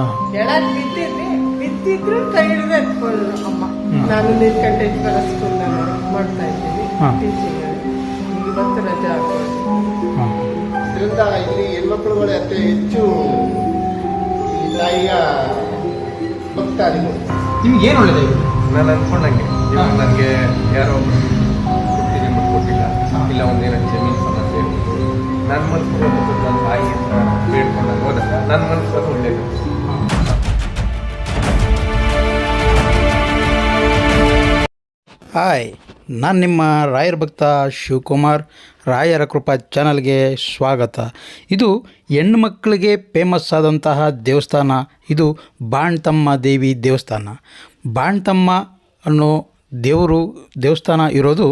ಹಾಂ. ಕೆಳಗ್ ಬಿದ್ದಿದ್ದೆ ಬಿದ್ದಿದ್ರು ಕೈ ಹಿಡಿದು ಅಮ್ಮ. ನಾನು ನೀಲ್ಕಂಠ ಇಬ್ಬರ ಸ್ಕೂಲ್ನಾಗ ಮಾಡ್ತಾ ಇದ್ದೀನಿ. ಟೀಚಿಂಗ್ ಇವತ್ತು ರಜಾ ಇದರಿಂದ ಇಲ್ಲಿ ಹೆಣ್ಮಕ್ಳುಗಳು ಅತಿ ಹೆಚ್ಚು ತಾಯಿಯ ಭಕ್ತಾದಿಗಳು. ನಿಮ್ಗೆ ಏನು ಒಳ್ಳೇದಾಗಿದೆ ನಾನು ಅನ್ಕೊಂಡಂಗೆ ಇವಾಗ ನನಗೆ ಯಾರೋ ಕೊಡ್ತೀನಿ ಅಂದ್ಬಿಟ್ಟು ಕೊಟ್ಟಿಲ್ಲ ಇಲ್ಲ ಒಂದೇನೋ ಜಮೀನು ಸಮಸ್ಯೆ. ನನ್ನ ಮನಸ್ಸು ನನ್ನ ತಾಯಿ ಅಂತ ಬೇಡ್ಕೊಂಡಾಗ ಹೋದಾಗ ನನ್ನ ಮನಸ್ಸು ಒಳ್ಳೇದು. ಹಾಯ್, ನಾನು ನಿಮ್ಮ ರಾಯರ ಭಕ್ತ ಶಿವಕುಮಾರ್. ರಾಯರ ಕೃಪಾ ಚಾನಲ್ಗೆ ಸ್ವಾಗತ. ಇದು ಹೆಣ್ಮಕ್ಳಿಗೆ ಫೇಮಸ್ ಆದಂತಹ ದೇವಸ್ಥಾನ. ಇದು ಬಾಣ್ತಮ್ಮ ದೇವಿ ದೇವಸ್ಥಾನ. ಬಾಣ್ತಮ್ಮ ಅನ್ನೋ ದೇವರು ದೇವಸ್ಥಾನ ಇರೋದು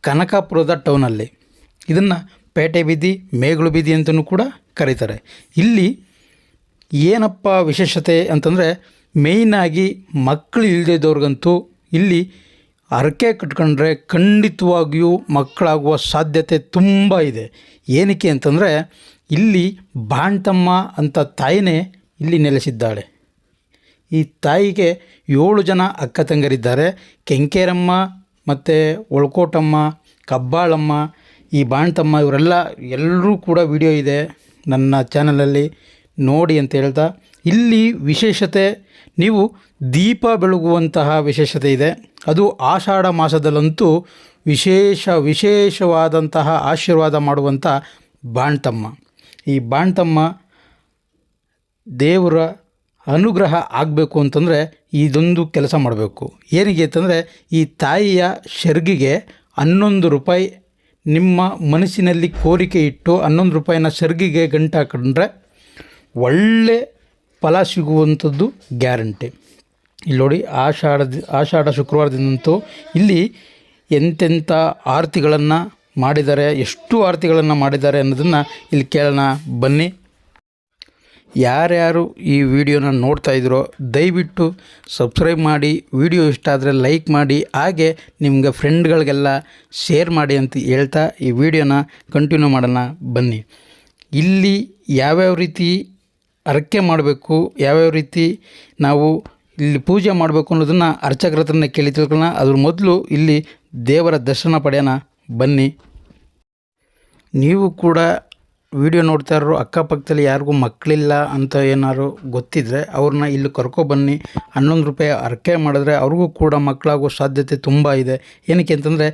ಕನಕಾಪುರದ ಟೌನಲ್ಲಿ ಇದನ್ನು ಪೇಟೆ ಬೀದಿ, ಮೇಗಳು ಬೀದಿ ಅಂತಲೂ ಕೂಡ ಕರೀತಾರೆ. ಇಲ್ಲಿ ಏನಪ್ಪ ವಿಶೇಷತೆ ಅಂತಂದರೆ ಮೇಯ್ನಾಗಿ ಮಕ್ಕಳು ಇಲ್ಲದಿದ್ದವ್ರಿಗಂತೂ ಇಲ್ಲಿ ಹರಕೆ ಕಟ್ಕೊಂಡ್ರೆ ಖಂಡಿತವಾಗಿಯೂ ಮಕ್ಕಳಾಗುವ ಸಾಧ್ಯತೆ ತುಂಬ ಇದೆ. ಏನಕ್ಕೆ ಅಂತಂದರೆ, ಇಲ್ಲಿ ಬಾಣ್ತಮ್ಮ ಅಂತ ತಾಯಿನೇ ಇಲ್ಲಿ ನೆಲೆಸಿದ್ದಾಳೆ. ಈ ತಾಯಿಗೆ ಏಳು ಜನ ಅಕ್ಕ ತಂಗರಿದ್ದಾರೆ. ಕೆಂಕೇರಮ್ಮ ಮತ್ತು ಒಳ್ಕೋಟಮ್ಮ, ಕಬ್ಬಾಳಮ್ಮ, ಈ ಬಾಣ್ತಮ್ಮ ಇವರೆಲ್ಲ ಎಲ್ಲರೂ ಕೂಡ ವಿಡಿಯೋ ಇದೆ ನನ್ನ ಚಾನಲಲ್ಲಿ ನೋಡಿ ಅಂತ ಹೇಳ್ತಾ ಇಲ್ಲಿ ವಿಶೇಷತೆ, ನೀವು ದೀಪ ಬೆಳಗುವಂತಹ ವಿಶೇಷತೆ ಇದೆ. ಅದು ಆಷಾಢ ಮಾಸದಲ್ಲಂತೂ ವಿಶೇಷ ವಿಶೇಷವಾದಂತಹ ಆಶೀರ್ವಾದ ಮಾಡುವಂಥ ಬಾಣ್ತಮ್ಮ. ಈ ಬಾಣ್ತಮ್ಮ ದೇವರ ಅನುಗ್ರಹ ಆಗಬೇಕು ಅಂತಂದರೆ ಇದೊಂದು ಕೆಲಸ ಮಾಡಬೇಕು. ಏನಿಗೆ ಅಂತಂದರೆ ಈ ತಾಯಿಯ ಶರ್ಗಿಗೆ ಹನ್ನೊಂದು ರೂಪಾಯಿ, ನಿಮ್ಮ ಮನಸ್ಸಿನಲ್ಲಿ ಕೋರಿಕೆ ಇಟ್ಟು ಹನ್ನೊಂದು ರೂಪಾಯಿನ ಶರ್ಗಿಗೆ ಗಂಟು ಹಾಕೊಂಡ್ರೆ ಒಳ್ಳೆ ಫಲ ಸಿಗುವಂಥದ್ದು ಗ್ಯಾರಂಟಿ. ಇಲ್ಲಿ ನೋಡಿ ಆಷಾಢ ಆಷಾಢ ಶುಕ್ರವಾರದಿಂದಂತೂ ಇಲ್ಲಿ ಎಂತೆಂಥ ಆರತಿಗಳನ್ನು ಮಾಡಿದ್ದಾರೆ, ಎಷ್ಟು ಆರತಿಗಳನ್ನು ಮಾಡಿದ್ದಾರೆ ಅನ್ನೋದನ್ನು ಇಲ್ಲಿ ಕೇಳೋಣ, ಬನ್ನಿ. ಯಾರ್ಯಾರು ಈ ವಿಡಿಯೋನ ನೋಡ್ತಾ ಇದ್ದೀರೋ ದಯವಿಟ್ಟು ಸಬ್ಸ್ಕ್ರೈಬ್ ಮಾಡಿ, ವಿಡಿಯೋ ಇಷ್ಟ ಆದರೆ ಲೈಕ್ ಮಾಡಿ, ಹಾಗೆ ನಿಮ್ಗೆ ಫ್ರೆಂಡ್ಗಳಿಗೆಲ್ಲ ಶೇರ್ ಮಾಡಿ ಅಂತ ಹೇಳ್ತಾ ಈ ವಿಡಿಯೋನ ಕಂಟಿನ್ಯೂ ಮಾಡೋಣ, ಬನ್ನಿ. ಇಲ್ಲಿ ಯಾವ್ಯಾವ ರೀತಿ ಹರಕೆ ಮಾಡಬೇಕು, ಯಾವ್ಯಾವ ರೀತಿ ನಾವು ಇಲ್ಲಿ ಪೂಜೆ ಮಾಡಬೇಕು ಅನ್ನೋದನ್ನು ಅರ್ಚಕರ ಕೇಳಿ ತಿಳ್ಕೊಳ್ಳೋಣ. ಅದ್ರ ಮೊದಲು ಇಲ್ಲಿ ದೇವರ ದರ್ಶನ ಪಡೆಯೋಣ. ಬನ್ನಿ. ನೀವು ಕೂಡ ವಿಡಿಯೋ ನೋಡ್ತಾ ಇರೋ ಅಕ್ಕಪಕ್ಕದಲ್ಲಿ ಯಾರಿಗೂ ಮಕ್ಕಳಿಲ್ಲ ಅಂತ ಏನಾದ್ರು ಗೊತ್ತಿದ್ದರೆ ಅವ್ರನ್ನ ಇಲ್ಲಿ ಕರ್ಕೊಬನ್ನಿ ಹನ್ನೊಂದು ರೂಪಾಯಿ ಅರ್ಕೆ ಮಾಡಿದ್ರೆ ಅವ್ರಿಗೂ ಕೂಡ ಮಕ್ಕಳಾಗೋ ಸಾಧ್ಯತೆ ತುಂಬ ಇದೆ. ಏನಕ್ಕೆ ಅಂತಂದರೆ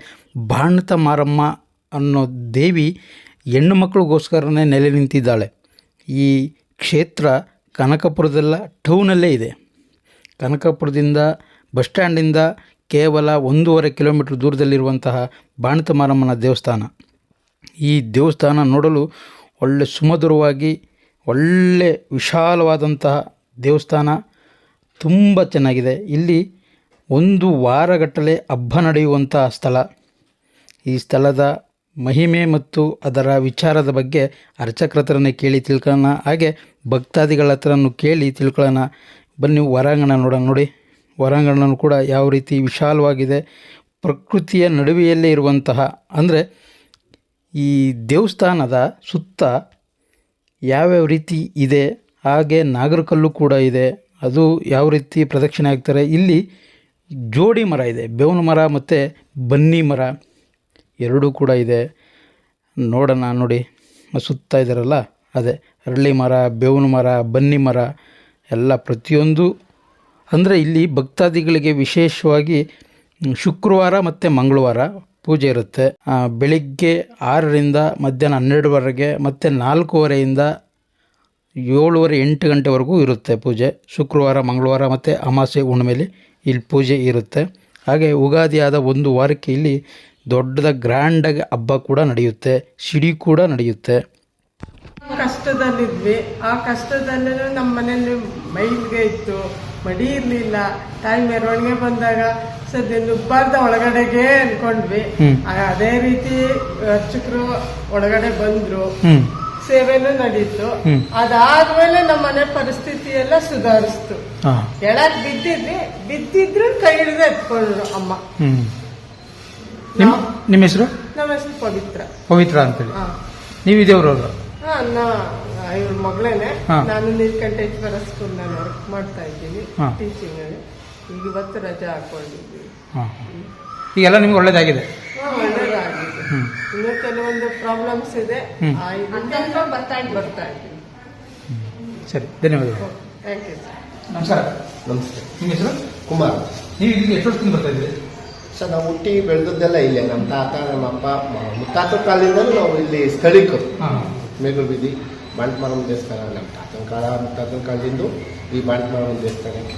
ಬಾಣತ ಮಾರಮ್ಮ ಅನ್ನೋ ದೇವಿ ಹೆಣ್ಣು ಮಕ್ಕಳಿಗೋಸ್ಕರನೇ ನೆಲೆ ನಿಂತಿದ್ದಾಳೆ. ಈ ಕ್ಷೇತ್ರ ಕನಕಪುರದಲ್ಲ ಟೌನಲ್ಲೇ ಇದೆ. ಕನಕಪುರದಿಂದ ಬಸ್ ಸ್ಟ್ಯಾಂಡಿಂದ ಕೇವಲ ಒಂದೂವರೆ ಕಿಲೋಮೀಟ್ರ್ ದೂರದಲ್ಲಿರುವಂತಹ ಬಾಣತ ಮಾರಮ್ಮನ ದೇವಸ್ಥಾನ. ಈ ದೇವಸ್ಥಾನ ನೋಡಲು ಒಳ್ಳೆ ಸುಮಧುರವಾಗಿ, ಒಳ್ಳೆ ವಿಶಾಲವಾದಂತಹ ದೇವಸ್ಥಾನ. ತುಂಬ ಚೆನ್ನಾಗಿದೆ. ಇಲ್ಲಿ ಒಂದು ವಾರಗಟ್ಟಲೆ ಹಬ್ಬ ನಡೆಯುವಂತಹ ಸ್ಥಳ. ಈ ಸ್ಥಳದ ಮಹಿಮೆ ಮತ್ತು ಅದರ ವಿಚಾರದ ಬಗ್ಗೆ ಅರ್ಚಕರ ಹತ್ರನೇ ಕೇಳಿ ತಿಳ್ಕೊಳ್ಳೋಣ. ಹಾಗೆ ಭಕ್ತಾದಿಗಳ ಹತ್ರನೂ ಕೇಳಿ ತಿಳ್ಕೊಳ್ಳೋಣ. ಬನ್ನಿ ಹೊರಾಂಗಣ ನೋಡೋಣ. ನೋಡಿ ಹೊರಾಂಗಣನೂ ಕೂಡ ಯಾವ ರೀತಿ ವಿಶಾಲವಾಗಿದೆ. ಪ್ರಕೃತಿಯ ನಡುವೆಯಲ್ಲೇ ಇರುವಂತಹ, ಅಂದರೆ ಈ ದೇವಸ್ಥಾನದ ಸುತ್ತ ಯಾವ್ಯಾವ ರೀತಿ ಇದೆ, ಹಾಗೆ ನಾಗರಕಲ್ಲು ಕೂಡ ಇದೆ, ಅದು ಯಾವ ರೀತಿ ಪ್ರದಕ್ಷಿಣೆ ಆಗ್ತಾರೆ ಇಲ್ಲಿ ಜೋಡಿ ಮರ ಇದೆ, ಬೇವಿನ ಮರ ಮತ್ತು ಬನ್ನಿ ಮರ. ಎರಡೂ ಕೂಡ ಇದೆ. ನೋಡೋಣ, ನೋಡಿ. ಸುತ್ತ ಇದ್ದಾರಲ್ಲ, ಅದೇ. ಅರಳಿ ಮರ, ಬೇವಿನ ಮರ, ಬನ್ನಿ ಮರ, ಎಲ್ಲ ಪ್ರತಿಯೊಂದು. ಅಂದರೆ ಇಲ್ಲಿ ಭಕ್ತಾದಿಗಳಿಗೆ ವಿಶೇಷವಾಗಿ ಶುಕ್ರವಾರ ಮತ್ತು ಮಂಗಳವಾರ ಪೂಜೆ ಇರುತ್ತೆ. ಬೆಳಿಗ್ಗೆ ಆರರಿಂದ ಮಧ್ಯಾಹ್ನ ಹನ್ನೆರಡುವರೆಗೆ ಮತ್ತು ನಾಲ್ಕೂವರೆಯಿಂದ ಏಳುವರೆ ಎಂಟು ಗಂಟೆವರೆಗೂ ಇರುತ್ತೆ ಪೂಜೆ. ಶುಕ್ರವಾರ, ಮಂಗಳವಾರ ಮತ್ತು ಅಮಾವಾಸ್ಯೆ ಹುಣ್ಣಿಮೆಯಲ್ಲಿ ಇಲ್ಲಿ ಪೂಜೆ ಇರುತ್ತೆ. ಹಾಗೆ ಉಗಾದಿ ಆದ ಒಂದು ವಾರಕ್ಕೆ ಇಲ್ಲಿ ದೊಡ್ಡದ ಗ್ರ್ಯಾಂಡಾಗಿ ಹಬ್ಬ ಕೂಡ ನಡೆಯುತ್ತೆ ಸಿಡಿ ಕೂಡ ನಡೆಯುತ್ತೆ. ಕಷ್ಟದಲ್ಲಿದ್ವಿ. ಆ ಕಷ್ಟದಲ್ಲೂ ನಮ್ಮ ಮನೆಯಲ್ಲಿ ಮೈಲ್ಗೆ ಇತ್ತು ಮಡಿ ಇರ್ಲಿಲ್ಲ. ತಾಯಿ ಮೆರವಣಿಗೆ ಬಂದಾಗ ಸದ್ಯ ನುಗ್ಬಾರ್ದ ಒಳಗಡೆಗೆ ಅನ್ಕೊಂಡ್ವಿ. ಅದೇ ರೀತಿ ಅರ್ಚಕರು ಒಳಗಡೆ ಬಂದ್ರು. ಸೇವೆನೂ ನಡೀತು. ಅದಾದ್ಮೇಲೆ ನಮ್ಮ ಮನೆ ಪರಿಸ್ಥಿತಿ ಎಲ್ಲ ಸುಧಾರಿಸ್ತು. ಎಳಕ್ ಕೆಳಗ್ ಬಿದ್ದಿದ್ವಿ. ಬಿದ್ದಿದ್ರು ಕೈ ಹಿಡಿದು ಎತ್ಕೊಂಡ್ರು ಅಮ್ಮ. ನಿಮ್ಮ ನಿಮ್ಮ ಹೆಸರು? ನಮ್ಮ ಹೆಸರು ಪವಿತ್ರ. ಪವಿತ್ರ ಅಂತೇಳಿ. ಹಾ. ನೀವು ಇದೇವ್ರವ್ರು? ಹಾ, ನಾ ಇವ್ರ ಮಗಳೇನೆ. ಹಾ. ನಾನು ನೀಲ್ಕಂಠೇಶ್ವರ ಸ್ಕೂಲ್ನಲ್ಲಿ ವರ್ಕ್ ಮಾಡ್ತಾ ಇದ್ದೀನಿ ಹಾ. ಟೀಚಿಂಗ್ ಅಲ್ಲಿ. ಈಗ ಇವತ್ತು ರಜೆ ಹಾಕೊಂಡಿದ್ದೀವಿ ಹಾಂ ಈಗೆಲ್ಲ ನಿಮ್ಗೆ ಒಳ್ಳೇದಾಗಿದೆ? ಹಾ, ಒಳ್ಳೆದಾಗಿದೆ. ಹ್ಞೂ ಇನ್ನು ಕೆಲವೊಂದು ಪ್ರಾಬ್ಲಮ್ಸ್ ಇದೆ. ಆ ಇದರಿಂದ ಬರ್ತಾ ಬರ್ತಾ ಇದ್ದೀನಿ. ಸರಿ ಧನ್ಯವಾದಗಳು. ಥ್ಯಾಂಕ್ ಯು ಸರ್ ನಮಸ್ಕಾರ. ನಮಸ್ತೆ. ನಿಮ್ಮ ಹೆಸರು? ಕುಮಾರ್. ನೀವು ಇದೀಗ ಎಷ್ಟು ವರ್ಷದಿಂದ ಬರ್ತಾ ಇದ್ದೀರಿ? ಸರ್ ನಾವು ಹುಟ್ಟಿ ಬೆಳೆದದ್ದೆಲ್ಲ ಇಲ್ಲೇ. ನಮ್ಮ ತಾತ ನಮ್ಮ ಅಪ್ಪ ಮುತ್ತಾತನ ಮುತ್ತಾತ ಕಾಲದಿಂದಲೂ ನಾವು ಇಲ್ಲಿ ಸ್ಥಳೀಕರು. ಮೇಲೂರು ಬೀದಿ ಬಾಂಟ್ಮಾರಮ್ಮ ದೇವಸ್ಥಾನ ನಮ್ಮ ತಾತನ ಕಾಲ ಮುತ್ತಾತನ ಕಾಲದಿಂದ ಈ ಬಾಂಟ್ಮಾರಮ್ಮ ದೇವಸ್ಥಾನಕ್ಕೆ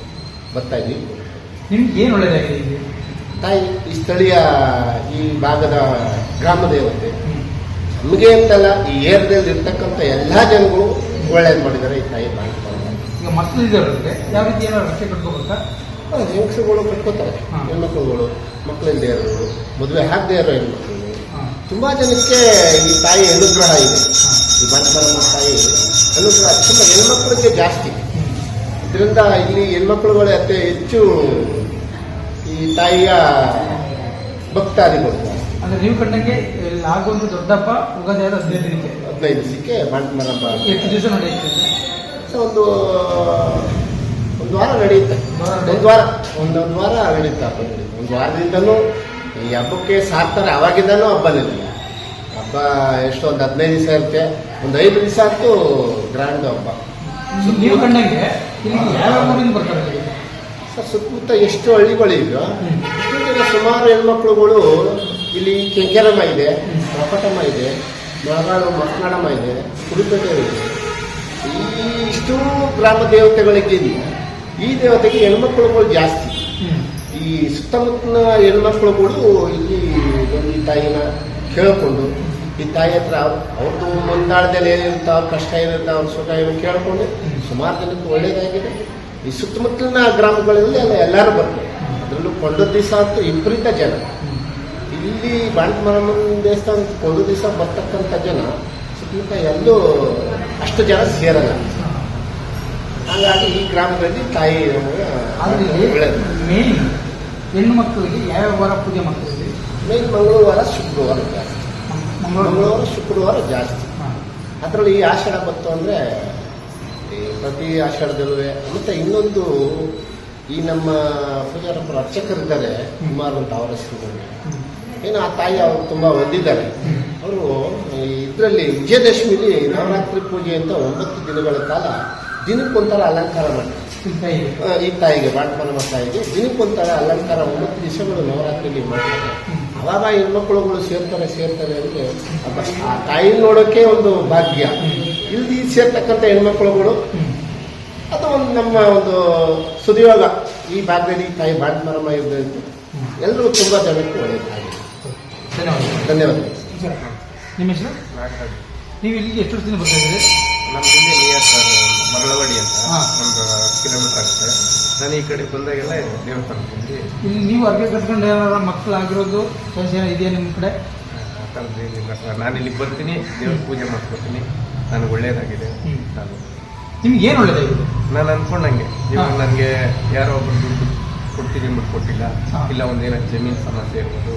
ಬರ್ತಾ ಇದ್ವಿ. ನಿಮ್ಗೆ ಏನು ಒಳ್ಳೆಯದಾಗಿದೆ ತಾಯಿ ಈ ಸ್ಥಳೀಯ ಈ ಭಾಗದ ಗ್ರಾಮ ದೇವತೆ. ನಮಗೆ ಅಂತಲ್ಲ ಈ ಏರಿಯಾದಲ್ಲಿ ಇರ್ತಕ್ಕಂಥ ಎಲ್ಲ ಜನಗಳು ಒಳ್ಳೇದು ಮಾಡಿದ್ದಾರೆ ಈ ತಾಯಿ ಬಾಂಟ್ಮಾರಮ್ಮ ಈಗ ಮಕ್ಕಳು ಇದ್ದಾರೆ ಯಾವ ರೀತಿ ಏನಾದ್ರು ರಕ್ಷೆ ಕಟ್ಕೋಬೇಕಾ? ಹೆಂಗಸುಗಳು ಕಟ್ಕೋತಾರೆ. ಹೆಣ್ಮಕ್ಳುಗಳು. ಮಕ್ಕಳಿಲ್ಲದೆ ಇರೋರು ಮದುವೆ ಆಗದೆ ಇರೋ ಹೆಣ್ಮಕ್ಳು ತುಂಬ ಜನಕ್ಕೆ ಈ ತಾಯಿ ಅನುಗ್ರಹ ಇದೆ. ಈ ಬಾಂಟ್ಮಾರಮ್ಮ ತಾಯಿ ಅನುಗ್ರಹ ತುಂಬ ಹೆಣ್ಮಕ್ಳಿಗೆ ಜಾಸ್ತಿ. ಇದರಿಂದ ಇಲ್ಲಿ ಹೆಣ್ಮಕ್ಳುಗಳೇ ಅತಿ ಹೆಚ್ಚು ಈ ತಾಯಿಯ ಭಕ್ತಾದಿಗಳು ಅಂದ್ರೆ ನೀವು ಕಂಡಂಗೆ ಇಲ್ಲಿ ದೊಡ್ಡಪ್ಪ ಉಗಾದಿ ಹದಿನೈದು ದಿನಕ್ಕೆ. ಹದಿನೈದು ದಿವಸಕ್ಕೆ ಬಾಂಟ್ಮಾರಮ್ಮ ಎಷ್ಟು ದಿವಸ ನಡೆಯುತ್ತೆ ಸೊ ಒಂದು ಒಂದು ವಾರ ನಡೆಯುತ್ತೆ. ಒಂದು ವಾರ ಒಂದೊಂದು ವಾರ ನಡೆಯುತ್ತೆ ಒಂದು ವಾರದಿಂದನೂ ಈ ಹಬ್ಬಕ್ಕೆ ಸಾಕ್ತಾರೆ ಅವಾಗಿದ್ದಾನು ಹಬ್ಬ ನಿಲ್ಲ ಹಬ್ಬ ಎಷ್ಟು ಒಂದು ಹದಿನೈದು ದಿವಸ ಇರುತ್ತೆ. ಒಂದು ಐದು ದಿವಸ ಅಂತೂ ಗ್ರ್ಯಾಂಡ್ ಹಬ್ಬ. ನೀವು ಕಂಡಂಗೆ ಬರ್ತಾರೆ ಸರ್ ಸುತ್ತಮುತ್ತ ಎಷ್ಟು ಹಳ್ಳಿಗಳಿವೆ ಇಷ್ಟು ಜನ ಸುಮಾರು ಹೆಣ್ಮಕ್ಳುಗಳು ಇಲ್ಲಿ ಕೆಂಕೆರಮ್ಮ ಇದೆ ಪ್ರಪಟಮ್ಮ ಇದೆ ಮಳಗಾಡು ಮಕ್ಕಳಮ್ಮ ಇದೆ ಕುರುಪೇಟೆ ಇದೆ. ಈ ಇಷ್ಟು ಗ್ರಾಮ ದೇವತೆಗಳಿಗೆ ಈ ದೇವತೆಗೆ ಹೆಣ್ಮಕ್ಳುಗಳು ಜಾಸ್ತಿ. ಈ ಸುತ್ತಮುತ್ತಲಿನ ಕೂಡ ಇಲ್ಲಿ ಈ ತಾಯಿನ ಕೇಳಿಕೊಂಡು ಈ ತಾಯಿ ಹತ್ರ ಅವ್ರ್- ಅವ್ರದ್ದು ಮುಂದಾಳದಲ್ಲಿ ಏನಿರುತ್ತೆ ಅವ್ರ ಕಷ್ಟ ಏನಿರುತ್ತೆ ಅವ್ರ ಸುಖ ಏನು ಕೇಳಿಕೊಂಡು ಸುಮಾರು ಜನಕ್ಕೆ ಒಳ್ಳೇದಾಗಿದೆ. ಈ ಸುತ್ತಮುತ್ತಲಿನ ಗ್ರಾಮಗಳಲ್ಲಿ ಎಲ್ಲ ಎಲ್ಲರೂ ಬರ್ತಾರೆ. ಅದರಲ್ಲೂ ಕೊಂಡ ದಿವಸ ಅಂತೂ ವಿಪರೀತ ಜನ. ಇಲ್ಲಿ ಬಾಂಟ್ಮರಮ್ಮನ ದೇವಸ್ಥಾನ ಕೊಂಡ ದಿವಸ ಬರ್ತಕ್ಕಂಥ ಜನ ಸುತ್ತಮುತ್ತ ಎಲ್ಲೂ ಅಷ್ಟು ಜನ ಸೇರಲ್ಲ. ಹಾಗಾಗಿ ಈ ಗ್ರಾಮದಲ್ಲಿ ತಾಯಿ ಒಳ್ಳೆಯದು ಹೆಣ್ಣು ಮಕ್ಕಳಿಗೆ ಯಾವ ವಾರ ಪೂಜೆ ಮಾಡ್ತೀವಿ ಮೇನ್ ಮಂಗಳವಾರ ಶುಕ್ರವಾರ ಜಾಸ್ತಿ. ಮಂಗಳವಾರ. ಶುಕ್ರವಾರ ಜಾಸ್ತಿ. ಅದರಲ್ಲಿ ಈ ಆಷಾಢ ಬಂತು ಅಂದರೆ ಪ್ರತಿ ಆಷಾಢದಲ್ಲೂ ಮತ್ತು ಇನ್ನೊಂದು ಈ ನಮ್ಮ ಪೂಜಾರಪ್ಪರ ಅರ್ಚಕರಿದ್ದಾರೆ ಕುಮಾರ್ ಅಂತ ಅವರ ಶುಕ್ರವಾರ ಏನು ಆ ತಾಯಿ ಅವರು ತುಂಬ ಹೊಂದಿದ್ದಾರೆ ಅವರು ಇದರಲ್ಲಿ ವಿಜಯದಶಮಿಲಿ ನವರಾತ್ರಿ ಪೂಜೆ ಅಂತ ಒಂಬತ್ತು ದಿನಗಳ ಕಾಲ ದಿನಕ್ಕೊಂಥರ ಅಲಂಕಾರ ಮಾಡ್ತಾರೆ. ಈ ತಾಯಿಗೆ ಬಾಟ್ಮನಮ್ಮ ತಾಯಿಗೆ ದಿನಕ್ಕೊಂಥರ ಅಲಂಕಾರ ಒಂಬತ್ತು ದಿವಸಗಳು ನವರಾತ್ರಿಲಿ ಮಾಡ್ತಾರೆ. ಅವಾಗ ಹೆಣ್ಮಕ್ಳುಗಳು ಸೇರ್ತಾರೆ ಸೇರ್ತಾರೆ ಅಂದ್ರೆ ಆ ತಾಯಿ ನೋಡೋಕೆ ಒಂದು ಭಾಗ್ಯ. ಇಲ್ಲಿ ಸೇರ್ತಕ್ಕಂಥ ಹೆಣ್ಮಕ್ಳುಗಳು ಅದು ಒಂದು ನಮ್ಮ ಒಂದು ಸುದಿಯೋಗ ಈ ಭಾಗದಲ್ಲಿ ಈ ತಾಯಿ ಬಾಟ್ಮರಮ್ಮ ಇರೋದ್ರಿಂದ ಎಲ್ಲರೂ ತುಂಬ ಜನಕ್ಕೆ ಒಳ್ಳೆಯದಾಗಿದೆ ಧನ್ಯವಾದ ಧನ್ಯವಾದ ಸರ್ ನಿಮ್ಮ ಹೆಸರು? ನಾಗರಾಜ್. ನೀವು ಇಲ್ಲಿಗೆ ಎಷ್ಟು ದಿನ ಬರ್ತಾ ಇದ್ದೀರಿ? ನಮ್ಮ ಇಲ್ಲಿ ನಿಯರ್ ಸರ್. ಮಗಳವಾಡಿ ಅಂತ. ಒಂದು ಕಿಲೋಮೀಟರ್ ಆಗುತ್ತೆ. ನಾನು ಈ ಕಡೆ ಬಂದಾಗೆಲ್ಲ ದೇವಸ್ಥಾನಕ್ಕೆ ಬಂದು ಇಲ್ಲಿ ನೀವು ಅರ್ಗೆ ಕಟ್ಕೊಂಡು ಏನಾರ ಮಕ್ಕಳು ಆಗಿರೋದು ಕೆಲಸ ಇದೆಯಾ ನಿಮ್ಮ ಕಡೆ? ನಾನು ಇಲ್ಲಿಗೆ ಬರ್ತೀನಿ ದೇವ್ರ ಪೂಜೆ ಮಾಡ್ಕೊತೀನಿ ನನಗೆ ಒಳ್ಳೇದಾಗಿದೆ. ನಾನು ನಿಮ್ಗೆ ಏನು ಒಳ್ಳೇದಾಗಿದೆ ನಾನು ಅನ್ಕೊಂಡಂಗೆ. ಇವಾಗ ನನಗೆ ಯಾರೋ ಒಬ್ಬರು ದುಡ್ಡು ಕೊಡ್ತೀನಿ ಅಂದ್ಬಿಟ್ಟು ಕೊಟ್ಟಿಲ್ಲ. ಇಲ್ಲ ಒಂದೇನೋ ಜಮೀನು ಸಮಸ್ಯೆ ಇರ್ಬೋದು.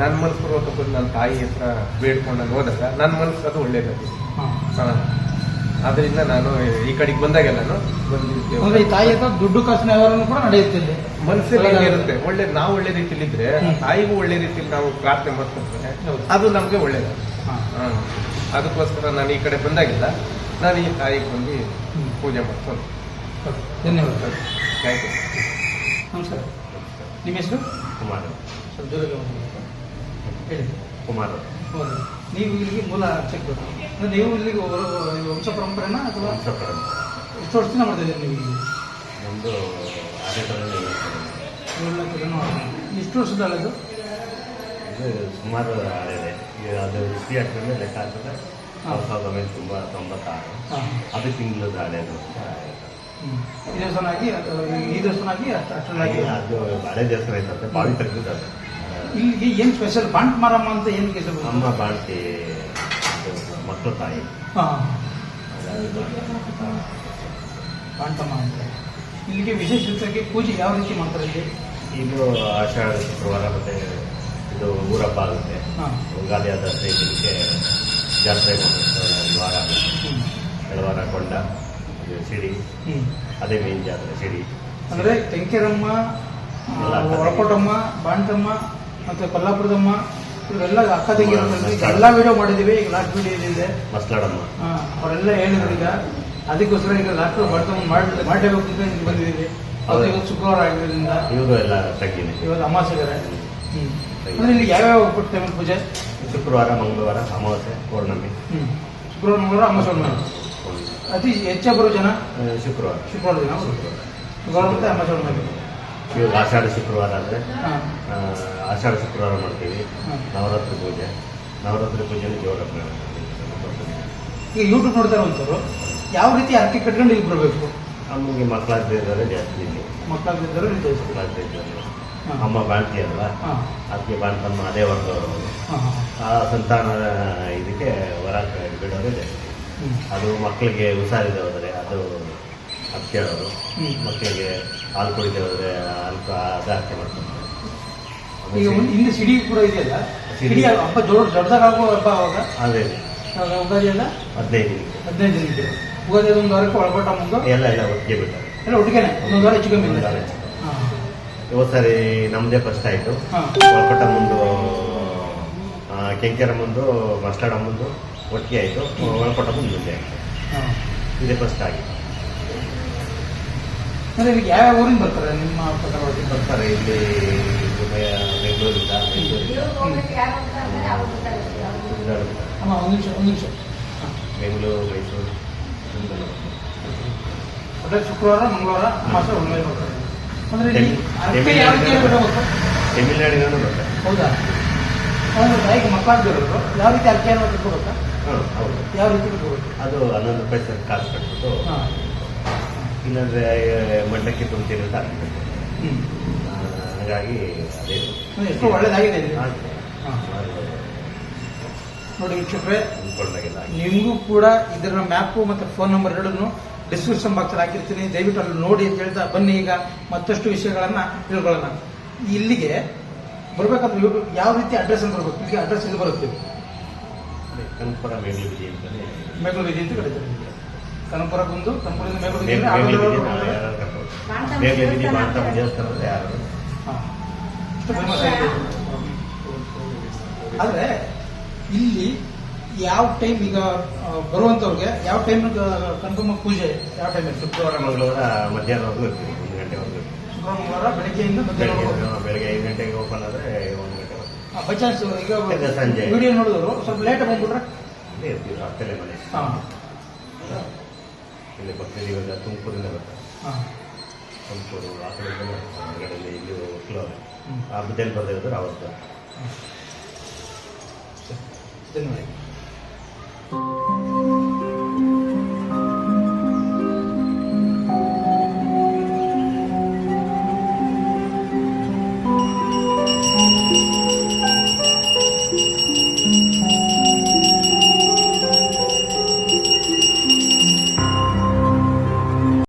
ನನ್ನ ಮನಸ್ಪೂರ್ವಕ ಬಂದು ನನ್ನ ತಾಯಿ ಹತ್ರ ಬೇಡ್ಕೊಂಡು ಹೋದಾಗ ನನ್ನ ಮನಸ್ಸು ಅದು ಒಳ್ಳೇದಾಗಿದೆ. ಅದರಿಂದ ನಾನು ಈ ಕಡೆಗೆ ಬಂದಾಗೆಲ್ಲ ತಾಯಿ ಅಥವಾ ದುಡ್ಡು ಕಾಸಿನ ವ್ಯವಹಾರನೂ ಕೂಡ ನಡೆಯುತ್ತೆ ಇಲ್ಲಿ. ಮನಸ್ಸಲ್ಲಿ ಇರುತ್ತೆ ಒಳ್ಳೆ ನಾವು ಒಳ್ಳೆ ರೀತಿಯಲ್ಲಿ ಇದ್ರೆ. ತಾಯಿಗೂ ಒಳ್ಳೆ ರೀತಿಲಿ ನಾವು ಪ್ರಾರ್ಥನೆ ಮಾಡ್ಕೊಂಡ್ರೆ. ಅದು ನಮಗೆ ಒಳ್ಳೇದು. ಅದಕ್ಕೋಸ್ಕರ ನಾನು ಈ ಕಡೆ ಬಂದಾಗಿಲ್ಲ. ನಾನು ಈ ತಾಯಿಗೆ ಬಂದು. ಪೂಜೆ ಮಾಡ್ಕೊಂಡು ಧನ್ಯವಾದ. ಥ್ಯಾಂಕ್ ಯು ನಮಸ್ಕಾರ. ನಿಮ್ಮ ಹೆಸರು? ಕುಮಾರ್ ಸ್ವಲ್ಪ ಹೇಳಿ. ಕುಮಾರ್ ನೀವು ಇಲ್ಲಿಗೆ ಮೂಲ ಚೆಕ್ ನೀವು ಇಲ್ಲಿಗೆ ವಂಶ ಪರಂಪರೆನ ಅಥವಾ ವಂಶ ಪರಂಪರೆ. ಎಷ್ಟು ವರ್ಷದಿಂದ ಮಾಡ್ತಾ ಇದ್ದೀರಿ ನೀವು ಇಲ್ಲಿ? ಏಳ್ನಾಲ್ಕು ಜನ ಎಷ್ಟು ವರ್ಷದ ಹಳೆದು ಇದು ಸುಮಾರು ಹಳೆಯದೆ ಅದು ಹಿಸ್ಟ್ರಿ ಹಾಕಿದ್ರೆ ಲೆಕ್ಕ ಹಾಕಿದ್ರೆ ಸಾವಿರದ ಸಾವಿರದ ಒಂಬೈನೂರ ತುಂಬ ತೊಂಬತ್ತಾರು. ಹಾಂ. ಅದು ತಿಂಗಳದ ಹಳೆಯದು ಹ್ಞೂ ಈ ದೇವಸ್ಥಾನ ಆಗಿ ಈ ದೇವಸ್ಥಾನ ಆಗಿ ಅಷ್ಟೊಂದಾಗಿ ಅದು ಹಳೆ ದೇವಸ್ಥಾನ ಐತಂತೆ ಬಾವಿ ತೆಗೆದಿದ್ದಾರೆ ಇಲ್ಲಿಗೆ ಏನು ಸ್ಪೆಷಲ್ ಬಾಂಟ್ ಮಾರಮ್ಮ ಅಂತ ಏನು ಹೆಸರು ಅಮ್ಮ ಬಾಳ್ತಿ ಮಕ್ಕಳ ತಾಯಿ ಬಾಂಟಮ್ಮ ಅಂತ ಇಲ್ಲಿಗೆ ವಿಶೇಷವಾಗಿ ಪೂಜೆ ಯಾವ ರೀತಿ ಮಾಡ್ತಾರೆ ಇಲ್ಲಿ? ಇದು ಆಷಾಢ ಶುಕ್ರವಾರ ಮತ್ತೆ ಇದು ಊರಪ್ಪ ಆಗುತ್ತೆ. ಯುಗಾದಿ ಆದ ದಿನಕ್ಕೆ ಜಾತ್ರೆ ವಾರ ಎಳವಾರ ಕೊಂಡ ಸಿಡಿ. ಅದೇ ಮೇನ್ ಜಾತ್ರೆ ಸಿಡಿ. ಅಂದರೆ ತೆಂಕೆರಮ್ಮ ಒಳಕೋಟಮ್ಮ ಬಾಣ್ತಮ್ಮ ಮತ್ತು ಕೊಲ್ಲಾಪುರದಮ್ಮ ಇವರೆಲ್ಲ ಅಕ್ಕ ತಂಗಿರೋದ್ರಲ್ಲಿ. ಎಲ್ಲ ವಿಡಿಯೋ ಮಾಡಿದ್ದೀವಿ ಈಗ ಲಾಸ್ಟ್ ವಿಡಿಯೋ ಇದೆ ಮಸ್ಲಾಡಮ್ಮ ಅವರೆಲ್ಲ ಹೇಳಿದ್ರು ಈಗ. ಅದಕ್ಕೋಸ್ಕರ ಈಗ ಲಾಸ್ಟ್ ಬರ್ತ ಮಾಡಿ ಮಾಡಲೇಬೇಕು ಅಂತ ಇಲ್ಲಿ ಬಂದಿದ್ದೀವಿ. ಹೌದು. ಇವತ್ತು ಶುಕ್ರವಾರ ಆಗಿರೋದ್ರಿಂದ ಇವರು ಎಲ್ಲ ತಗ್ಗಿನಿ ಇವತ್ತು ಅಮಾಸೆಗರೆ ಹ್ಞೂ ಅಂದರೆ ಇಲ್ಲಿ ಯಾವ್ಯಾವ ಕೊಡ್ತೇವೆ ಪೂಜೆ? ಶುಕ್ರವಾರ ಮಂಗಳವಾರ ಅಮಾವಾಸ್ಯೆ ಪೌರ್ಣಮಿ. ಹ್ಞೂ ಶುಕ್ರವಾರ ಮಂಗಳವಾರ ಹುಣ್ಣಿಮೆ ಅತಿ ಹೆಚ್ಚಾಗಿ ಬರೋ ಜನ? ಶುಕ್ರವಾರ. ಶುಕ್ರವಾರ ದಿನ. ಶುಕ್ರವಾರ. ಮತ್ತು ಅಮಾಸೆ ಹುಣ್ಣಿಮೆ ಇವಾಗ ಆಷಾಢ ಶುಕ್ರವಾರ ಅಂದರೆ ಆಷಾಢ ಶುಕ್ರವಾರ ಮಾಡ್ತೀವಿ. ನವರಾತ್ರಿ ಪೂಜೆ. ನವರಾತ್ರಿ ಪೂಜೆನೂ ಜೋರಪ್ಪ ಈಗ ಯೂಟ್ಯೂಬ್ ನೋಡ್ತಾ ಇರುವಂಥವ್ರು ಯಾವ ರೀತಿ ಅರ್ಕೆ ಕಟ್ಕೊಂಡು ಇಲ್ಲಿ ಬರಬೇಕು? ನಮಗೆ ಇದ್ದಾರೆ ಜಾಸ್ತಿ ಇಲ್ಲಿ. ಮಕ್ಕಳಾದ್ರೆ ಅಮ್ಮ ಬಾಣ್ತಿ ಅಲ್ವಾ? ಹಾಂ. ಅದಕ್ಕೆ ಬಾಣ್ತಮ್ಮ ಅದೇ ವರ್ಗದವರು ಆ ಸಂತಾನ ಇದಕ್ಕೆ ವರ ಬಿಡೋದೇ ಜಾಸ್ತಿ. ಅದು ಮಕ್ಕಳಿಗೆ ಹುಷಾರಿದೆ ಹೋದರೆ ಅದು ಅದು ಕೇಳೋದು. ಮಕ್ಕಳಿಗೆ ಹಾಲು ಕುಡಿದೆ ಹೋದರೆ ಹಾಲು ಅದು ಮಾಡ್ತಾರೆ ಈಗ ಹಿಂದೆ ಸಿಡಿ ಕೂಡ ಇದೆಯಲ್ಲ? ಸಿಡಿ. ಹಬ್ಬ ದೊಡ್ಡ ದೊಡ್ಡದಾಗುವ ಹಬ್ಬ ಅವಾಗ? ಅದೇ. ಉಗಾದಿ ಎಲ್ಲ? ಹದಿನೈದು ಹದಿನೈದು ದಿನ ಇದೆ. ಉಗಾದಿ ಒಂದು ವಾರಕ್ಕೆ ಒಳಪಟ್ಟ ಮುಂದೆ? ಎಲ್ಲ ಎಲ್ಲ ಒಟ್ಟಿಗೆ ಬಿಟ್ಟಾರೆ ಎಲ್ಲ ಒಟ್ಟಿಗೆ ಒಂದೊಂದು ವಾರ ಹೆಚ್ಚು ಕಮ್ಮಿ. ಹಾಂ. ಇವತ್ತು ಸರಿ ನಮ್ಮದೇ ಫಸ್ಟ್ ಆಯಿತು. ಒಳಪಟ್ಟ ಮುಂದು ಕೆಂಕೆರ ಮುಂದು ಮಸ್ಟಾಡ ಮುಂದು ಒಟ್ಟಿಗೆ ಆಯಿತು. ಒಳಪಟ್ಟ ಮುಂದೆ ಮುಂದೆ ಆಯಿತು. ಇದೇ ಫಸ್ಟ್ ಆಗಿ ಅಂದರೆ ಯಾವ ಯಾವ ಊರಿಂದ ಬರ್ತಾರೆ? ನಿಮ್ಮ ಪ್ರಕಾರ ಒಳಗೆ ಬರ್ತಾರೆ ಇಲ್ಲಿ? ಬೆಂಗಳೂರಿಂದ ಅಮ್ಮ ಒಂದು ನಿಮಿಷ ಒಂದು ನಿಮಿಷ. ಹಾಂ. ಬೆಂಗಳೂರು ಮೈಸೂರು ಅದೇ ಒಳ್ಳೆ ಶುಕ್ರವಾರ ಮಂಗಳವಾರ ಮಾಸ ಹುಣ್ಣಿಮೆ ಬರ್ತಾರೆ. ಅಂದರೆ ಅರ್ಕೆ ತೆಮಿಳ್ನಾಡಿನ- ಬರ್ತಾರೆ? ಹೌದಾ? ಒಂದು ತಾಯಿಗೆ ಮಕ್ಕಳಾಗ್ದಿರೋರು ಯಾವ ರೀತಿ ಕಟ್ಕೋಬೇಕಾ ಹಾಂ ಹೌದು. ಯಾವ ರೀತಿ ಅದು ಹನ್ನೊಂದು ರೂಪಾಯಿ ಸರ್ ಕಾಸು ಕಟ್ಬಿಟ್ಟು ಹಾಂ. ಇಲ್ಲಾಂದ್ರೆ ಮಂಡಕ್ಕೆ ತುಂಬ್ತೀನಿ ಅಂತ? ಹಾಗಾಗಿ ಅದೇ. ಒಳ್ಳೇದಾಗಿದೆ ನೋಡಿ ವೀಕ್ಷಕರೇ ನಿಮಗೂ ಕೂಡ ಇದರ ಮ್ಯಾಪು ಮತ್ತು ಫೋನ್ ನಂಬರ್ ಎರಡನ್ನು ಡಿಸ್ಕ್ರಿಪ್ಷನ್ ಬಾಕ್ಸಲ್ಲಿ ಹಾಕಿರ್ತೀನಿ. ದಯವಿಟ್ಟು ಅಲ್ಲಿ ನೋಡಿ ಅಂತ ಹೇಳ್ತಾ ಬನ್ನಿ ಈಗ ಮತ್ತಷ್ಟು ವಿಷಯಗಳನ್ನು ತಿಳ್ಕೊಳ್ಳೋಣ. ಇಲ್ಲಿಗೆ ಬರಬೇಕಾದ್ರೆ ಯೂಟ್ಯೂಬ್ ಯಾವ ರೀತಿ ಅಡ್ರೆಸ್ ಅಂತ ಬರ್ಬೇಕು? ಇಲ್ಲಿಗೆ ಅಡ್ರೆಸ್ ಇಲ್ಲಿ ಬರುತ್ತೆ? ಅದೇ ಕನಕಪುರ ಮೇಗ್ಲು ಬಿಜಿ ಅಂತಾನೆ. ಮೇಘಲು ಅಂತ ಕರೀತಾರೆ. ಮೇಗ್ಲು ಅಂದ್ರೆ ಮೇಗ್ಲು ಆಟೋದವರು ಬಿಜಿ ಯಾರು. ಫೇಮಸ್ ಆಗಿದೆ. ಆದರೆ ಇಲ್ಲಿ ಯಾವ ಟೈಮ್ ಈಗ ಬರುವಂತವ್ರಿಗೆ ಬರುವಂಥವ್ರಿಗೆ ಯಾವ ಟೈಮ್ ಕನಕಮ್ಮ ಪೂಜೆ ಯಾವ ಟೈಮ್ ಶುಕ್ರವಾರ ಮಂಗಳವಾರ ಮಧ್ಯಾಹ್ನವರೆಗೂ ಇರ್ತೀವಿ ಒಂದು ಗಂಟೆವರೆಗೂ ಶುಕ್ರವಾರ ಮಂಗಳವಾರ ಬೆಳಗ್ಗೆಯಿಂದ ಬೆಳಗ್ಗೆ ಮಧ್ಯಾಹ್ನ ಬೆಳಗ್ಗೆ ಐದು ಗಂಟೆಗೆ ಓಪನ್ ಆದರೆ ಒಂದು ಗಂಟೆ ಬೈ ಚಾನ್ಸ್ ಈಗ ಸಂಜೆ. ವಿಡಿಯೋ ನೋಡಿದ್ರು ಸ್ವಲ್ಪ ಲೇಟ್ ಬಂದ್ಬಿಟ್ರೆ? ಇಲ್ಲೇ ಇರ್ತೀವಿ ಹತ್ತಲೇ ಮನೆ. ಹಾಂ. ಇಲ್ಲಿ ಪಕ್ಕದಲ್ಲಿ ಇವಾಗ ತುಮಕೂರಿಂದ ಬರ್ತಾರೆ. ಹಾಂ. ತುಮಕೂರು ಆ ಕಡೆಯಿಂದ ಬರ್ತಾರೆ. ಹೊರಗಡೆಯಿಂದ ಇಲ್ಲಿ ಹ್ಮ್. ಆ ಬುದ್ಧಿಯಲ್ಲಿ ಬರ್ದೇ ಇರೋದು ಅವತ್ತು ಧನ್ಯವಾದ